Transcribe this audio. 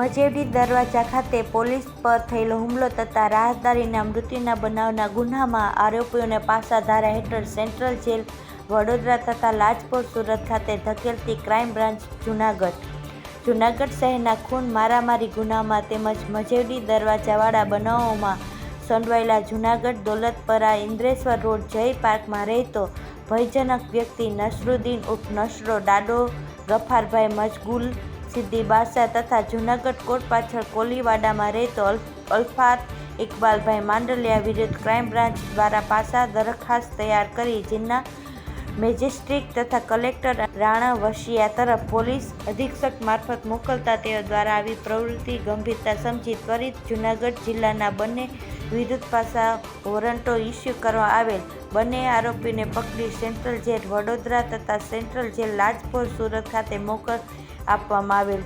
મજેડી દરવાજા ખાતે પોલીસ પર થયેલો હુમલો તથા રાહદારીના મૃત્યુના બનાવના ગુનામાં આરોપીઓને પાસાધારા હેઠળ સેન્ટ્રલ જેલ, વડોદરા તથા લાજપોર સુરત ખાતે ધકેલતી ક્રાઇમ બ્રાન્ચ જુનાગઢ. જુનાગઢ શહેરના ખૂન મારામારી ગુનામાં તેમજ મજેડી દરવાજાવાળા બનાવોમાં સંડવાયેલા જુનાગઢ દોલતપરા ઇન્દ્રેશ્વર રોડ જય પાર્કમાં રહેતો ભયજનક વ્યક્તિ નસરુદ્દીન ઉપ નસરો ડાડો ગફારભાઈ મજગુલ સિદ્ધિ બાદશાહ તથા જૂનાગઢ કોર્ટ પાછળ કોલીવાડામાં રહેતો અલ્ફ અલ્ફાત ઇકબાલભાઈ માંડલિયા વિરુદ્ધ ક્રાઇમ બ્રાન્ચ દ્વારા પાસા દરખાસ્ત તૈયાર કરી જિલ્લા મેજિસ્ટ્રેટ તથા કલેક્ટર રાણા વશિયા તરફ પોલીસ અધિક્ષક મારફત મોકલતા તેઓ દ્વારા આવી પ્રવૃત્તિ ગંભીરતા સમજી, ત્વરિત જૂનાગઢ જિલ્લાના બંને વિરુદ્ધ પાસા વોરંટો ઇસ્યુ કરવા આવેલ. બંને આરોપીને પકડી સેન્ટ્રલ જેલ, વડોદરા તથા સેન્ટ્રલ જેલ, લાજપોર સુરત ખાતે મોકલ આપવામાં આવેલ.